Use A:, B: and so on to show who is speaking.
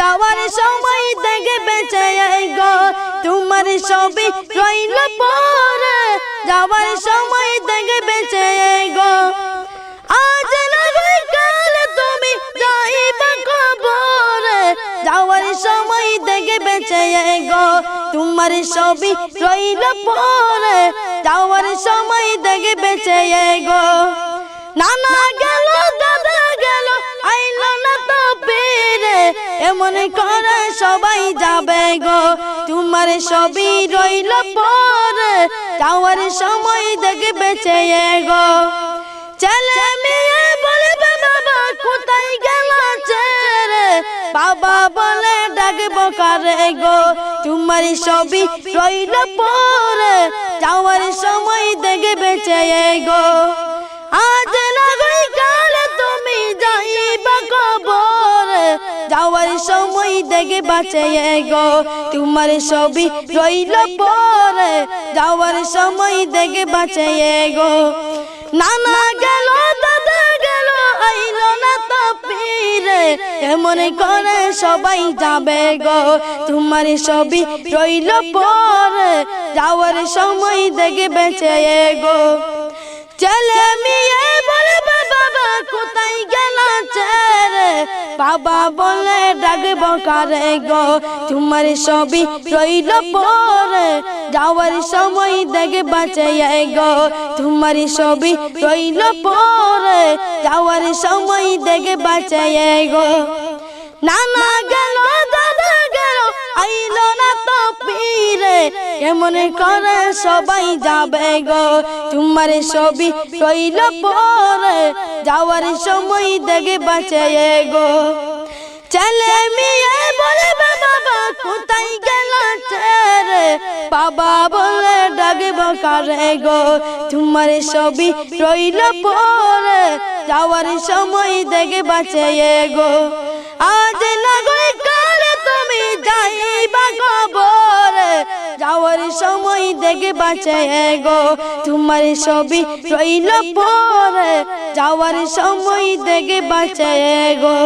A: যাওয়ার সময় দেখে বেঁচে গো, তোমার ছবি রইল পরে। যাওয়ার সময় দেখে বেঁচে গো, আজ তুমি যাইবা কবরে। যাওয়ার সময় দেখে বেঁচে গো, তোমার ছবি রইল পরে। যাওয়ার সময় দেখে বেঁচে গো, নানা এমন করে সবাই যাবে গো। তোমার ছবি রইল পরে। যাওয়ার সময় দেখে বেঁচে গো। ছেলে মেয়ে বলবে বাবা কোথায় গেল ছেড়ে? বাবা বলে ডাকবো কারে গো? তোমার ছবি রইল পরে। যাওয়ার সময় দেখে বেঁচে গো। সময় দেখে বাঁচে গো। তোমার সবই রইল পরে, যাওয়ার সময় দেখে বাঁচে গো। নানা গেল, দাদা গেল, আইলো না তো ফিরে। এমন করে সবাই যাবে গো। তোমার সবই রইল পরে, যাওয়ার সময় দেখে বেঁচে গো। ছেলে মেয়ে বাবা বলে ডাকব কারে গো? তোমার সবই রইল পরে, যাওয়ার সময় দেখে বাঁচে গো। তোমার সবই রইল পরে, যাওয়ার সময় দেখে বাঁচে গো। নানা গেল এমন করে সবাই যাবে গো। তোমার ছবি রইল পরে, যাওয়ার সময় দেখে বাঁচে গো। ছেলে মেয়ে বলবে, বাবা, কোথায় গেল ছেড়ে? বাবা বলে, ডাকব কারে গো? তোমার ছবি রইল পরে, যাওয়ার সময় দেখে বাঁচে গো। যাওয়ার সময় দেখে বাঁচে গো। তোমার সবই রইল পরে যাওয়ার সময় দেখে বাঁচে গো।